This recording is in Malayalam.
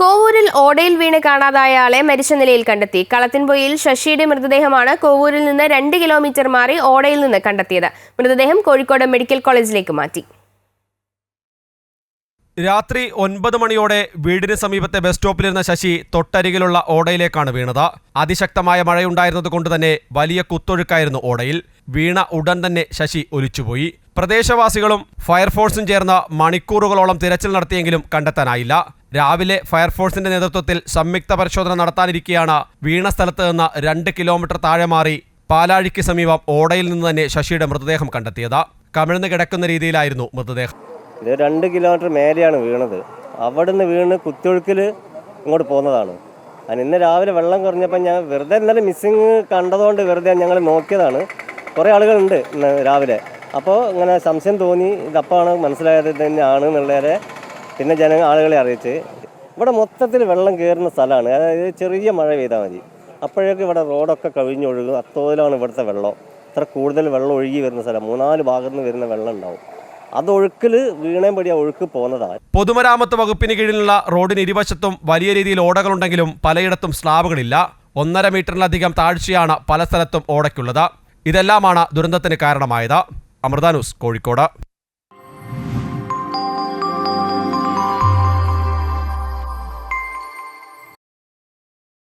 കോവൂരിൽ ഓടയിൽ വീണ് കാണാതായ ആളെ മരിച്ച നിലയിൽ കണ്ടെത്തി. കളത്തിൻപൊയിൽ ശശിയുടെ മൃതദേഹമാണ് കോവൂരിൽ നിന്ന് രണ്ട് കിലോമീറ്റർ മാറി ഓടയിൽ നിന്ന് കണ്ടെത്തിയത്. മൃതദേഹം കോഴിക്കോട് മെഡിക്കൽ കോളേജിലേക്ക് മാറ്റി. രാത്രി ഒൻപത് മണിയോടെ വീടിന് സമീപത്തെ ബസ് സ്റ്റോപ്പിലിരുന്ന ശശി തൊട്ടരികിലുള്ള ഓടയിലേക്കാണ് വീണത്. അതിശക്തമായ മഴയുണ്ടായിരുന്നതുകൊണ്ട് തന്നെ വലിയ കുത്തൊഴുക്കായിരുന്നു ഓടയിൽ. വീണ ഉടൻ തന്നെ ശശി ഒലിച്ചുപോയി. പ്രദേശവാസികളും ഫയർഫോഴ്സും ചേർന്ന മണിക്കൂറുകളോളം തിരച്ചിൽ നടത്തിയെങ്കിലും കണ്ടെത്താനായില്ല. രാവിലെ ഫയർഫോഴ്സിന്റെ നേതൃത്വത്തിൽ സംയുക്ത പരിശോധന നടത്താനിരിക്കെയാണ് വീണ സ്ഥലത്ത് നിന്ന് രണ്ട് കിലോമീറ്റർ താഴെ മാറി പാലാഴിക്ക് സമീപം ഓടയിൽ നിന്ന് തന്നെ ശശിയുടെ മൃതദേഹം കണ്ടെത്തിയത്. കമിഴ്ന്ന് കിടക്കുന്ന രീതിയിലായിരുന്നു മൃതദേഹം. ഇത് രണ്ട് കിലോമീറ്റർ മേലെയാണ് വീണത്. അവിടുന്ന് വീണ് കുത്തൊഴുക്കിൽ ഇങ്ങോട്ട് പോകുന്നതാണ് ഇന്ന് രാവിലെ വെള്ളം കുറഞ്ഞപ്പോൾ ഞാൻ വെറുതെ ഇന്നലെ മിസ്സിങ് കണ്ടതുകൊണ്ട് വെറുതെ ഞങ്ങൾ നോക്കിയതാണ്. കുറേ ആളുകളുണ്ട് ഇന്ന് രാവിലെ. അപ്പോൾ ഇങ്ങനെ സംശയം തോന്നി ഇതപ്പാണ് മനസ്സിലായത് തന്നെയാണ് എന്നുള്ളവരെ പിന്നെ ജന ആളുകളെ അറിയിച്ച്. ഇവിടെ മൊത്തത്തിൽ വെള്ളം കയറുന്ന സ്ഥലമാണ്. അതായത് ചെറിയ മഴ പെയ്താൽ മതി. അപ്പോഴേക്കും ഇവിടെ റോഡൊക്കെ കവിഞ്ഞൊഴുകും. അത്തോതിലാണ് ഇവിടുത്തെ വെള്ളം. ഇത്ര കൂടുതൽ വെള്ളം ഒഴുകി വരുന്ന സ്ഥലം. മൂന്നാൽ ഭാഗത്ത് നിന്ന് വരുന്ന വെള്ളം ഉണ്ടാവും. അത് ഒഴുക്കിൽ വീണേം പടി ആ ഒഴുക്ക് പോകുന്നതാണ് പൊതുമരാമത്ത് വകുപ്പിന് കീഴിലുള്ള റോഡിന് ഇരുവശത്തും വലിയ രീതിയിൽ ഓടകളുണ്ടെങ്കിലും പലയിടത്തും സ്ലാബുകളില്ല. ഒന്നര മീറ്ററിലധികം താഴ്ചയാണ് പല സ്ഥലത്തും ഓടയ്ക്കുള്ളത്. ഇതെല്ലാമാണ് ദുരന്തത്തിന് കാരണമായത്. അമൃത ന്യൂസ് കോഴിക്കോട്.